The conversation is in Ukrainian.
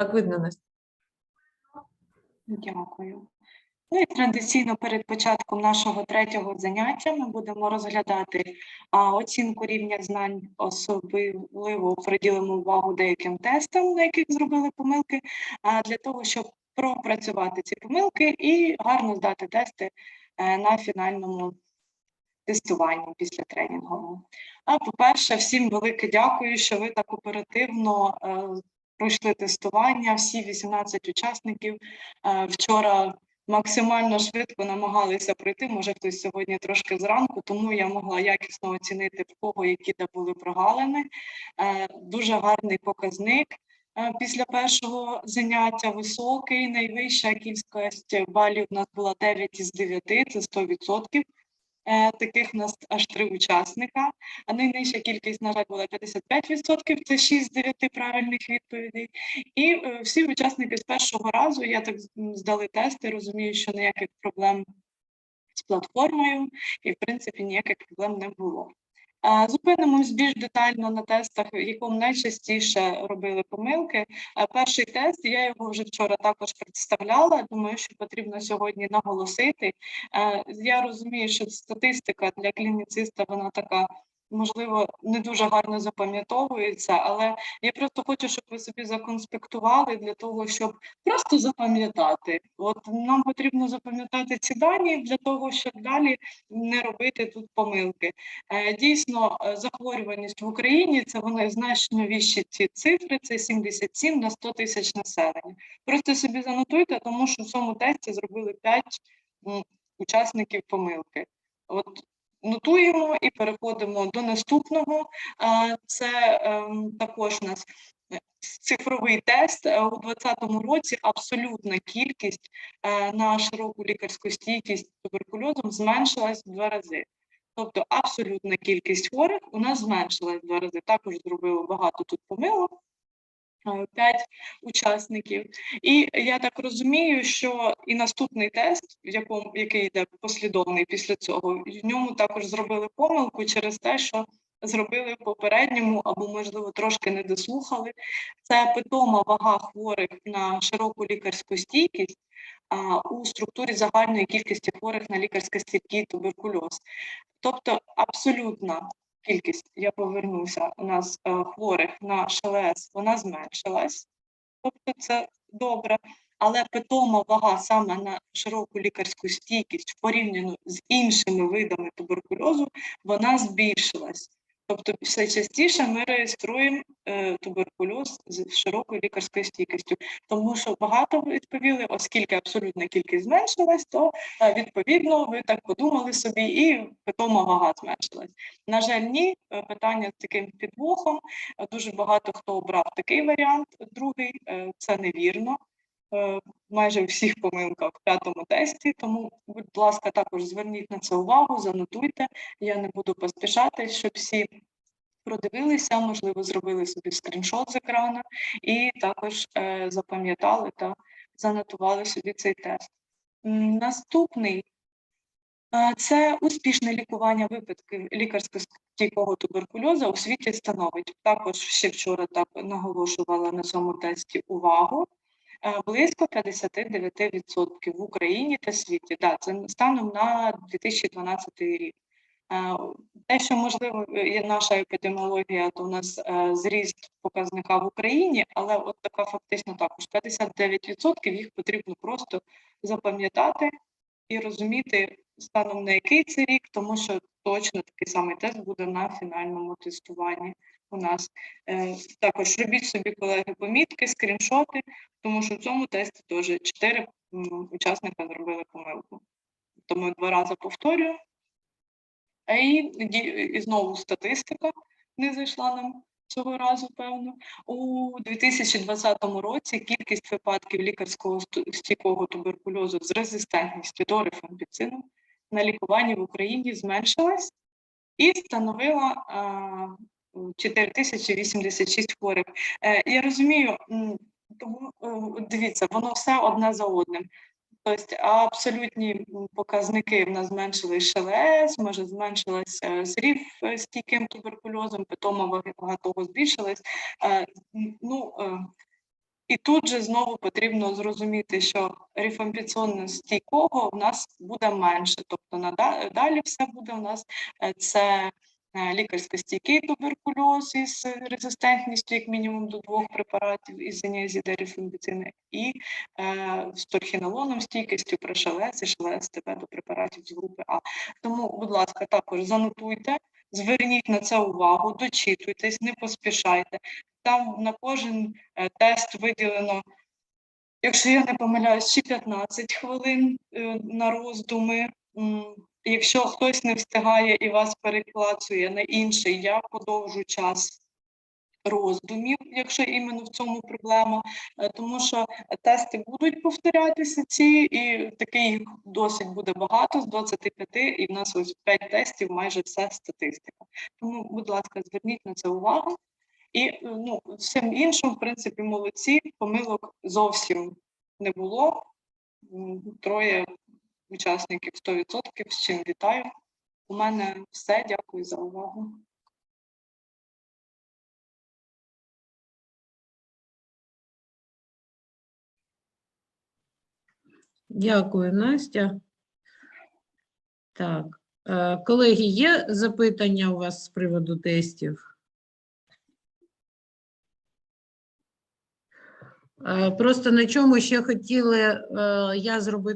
Так, видно нас. Дякую. Ну і традиційно перед початком нашого третього заняття ми будемо розглядати а, оцінку рівня знань, особливо приділимо увагу деяким тестам, на яких зробили помилки, а, для того, щоб пропрацювати ці помилки і гарно здати тести е, на фінальному тестуванні після тренінгового. А по-перше, всім велике дякую, що ви так оперативно е, пройшли тестування. Всі 18 учасників е, вчора максимально швидко намагалися пройти. Може, хтось сьогодні трошки зранку, тому я могла якісно оцінити в кого які де були прогалини. Е, Дуже гарний показник. е, Після першого заняття високий, найвища кількість балів у нас була 9 із 9, це 100%. Е, Таких нас аж три учасника. А найнижча кількість, на жаль, була 55%, це 6 з 9 правильних відповідей. І е, всі учасники з першого разу, я так здали тести, розумію, що ніяких проблем з платформою, і в принципі ніяких проблем не було. Зупинимось більш детально на тестах, в найчастіше робили помилки. Перший тест, я його вже вчора також представляла. Думаю, що потрібно сьогодні наголосити. Я розумію, що статистика для клініциста вона така. Можливо, не дуже гарно запам'ятовується, але я просто хочу, щоб ви собі законспектували для того, щоб просто запам'ятати. От нам потрібно запам'ятати ці дані для того, щоб далі не робити тут помилки. Е, Дійсно, е, захворюваність в Україні це вони значно вищі ці цифри, це 77 на 100 тисяч населення. Просто собі занотуйте, тому що в цьому тесті зробили 5 учасників помилки. От нотуємо і переходимо до наступного. Це ем, також у нас цифровий тест Е, у 2020 році. Абсолютна кількість е, на широку лікарську стійкість туберкульозом зменшилась в два рази. Тобто абсолютна кількість хворих у нас зменшилась в два рази. Також зробили багато тут помилок. П'ять учасників, і я так розумію, що і наступний тест, в якому який йде послідовний після цього, в ньому також зробили помилку через те, що зробили в попередньому або, можливо, трошки не дослухали. Це питома вага хворих на широку лікарську стійкість а, у структурі загальної кількості хворих на лікарський стійкий туберкульоз. Тобто абсолютна кількість, я повернуся, у нас е, хворих на ШЛС, вона зменшилась, тобто це добре. Але питома вага саме на широку лікарську стійкість порівняно з іншими видами туберкульозу, вона збільшилась. Тобто все частіше ми реєструємо е, туберкульоз з широкою лікарською стійкістю, тому що багато відповіли, оскільки абсолютна кількість зменшилась, то е, відповідно ви так подумали собі, і питома вага зменшилась. На жаль, ні, е, питання з таким підвохом. Е, Дуже багато хто обрав такий варіант. Другий е, це невірно. Е, Майже всіх помилках в п'ятому тесті, тому, будь ласка, також зверніть на це увагу, занотуйте. Я не буду поспішати, щоб всі продивилися, можливо, зробили собі скріншот з екрану і також е, запам'ятали та занотували собі цей тест. Наступний е, це успішне лікування випадків лікарсько-стійкого туберкульозу у світі становить. Також ще вчора так наголошувала на цьому тесті увагу. Е, Близько 59% в Україні та світі. Да, це станом на 2012 рік. Е, Те, що можливо є наша епідеміологія, то у нас е, зріст показника в Україні, але от така фактично також 59% їх потрібно просто запам'ятати і розуміти станом на який це рік, тому що точно такий самий тест буде на фінальному тестуванні у нас. Е, Також робіть собі колеги помітки, скріншоти, тому що в цьому тесті теж 4 учасника зробили помилку. Тому два рази повторюю. А і, і знову статистика не зайшла нам цього разу, певно. У 2020 році кількість випадків лікарського стійкого туберкульозу з резистентністю до рифампіцину на лікуванні в Україні зменшилась і становила 4086 хворих. Е, Я розумію, тому е, дивіться, воно все одне за одним. Тобто абсолютні показники в нас зменшились ШЛС, може зменшилась е, з рів е, туберкульозом, питома вага вага збільшилась. Ну, І тут же знову потрібно зрозуміти, що рифампіцонно стійкого в нас буде менше. Тобто нада- далі все буде у нас це е, лікарсько-стійкий туберкульоз із резистентністю як мінімум до двох препаратів із зенезіда рифампіцини і е, з торхінолоном стійкістю при ШЛС і ШЛС ТБ до препаратів з групи А. Тому, будь ласка, також занотуйте, зверніть на це увагу, дочитуйтесь, не поспішайте. Там на кожен е, тест виділено, якщо я не помиляюсь, чи 15 хвилин е, на роздуми. Якщо хтось не встигає і вас переклацує на інший, я подовжу час роздумів, якщо іменно в цьому проблема, е, тому що тести будуть повторятися ці, і таких досить буде багато з 25, і в нас ось 5 тестів, майже все статистика. Тому, будь ласка, зверніть на це увагу. І е, ну, всім іншим, в принципі, молодці, помилок зовсім не було. Троє учасників 100%, з чим вітаю. У мене все. Дякую за увагу. Дякую, Настя. Так, е, колеги, є запитання у вас з приводу тестів? Е, Просто на чому ще хотіли е, я зробити.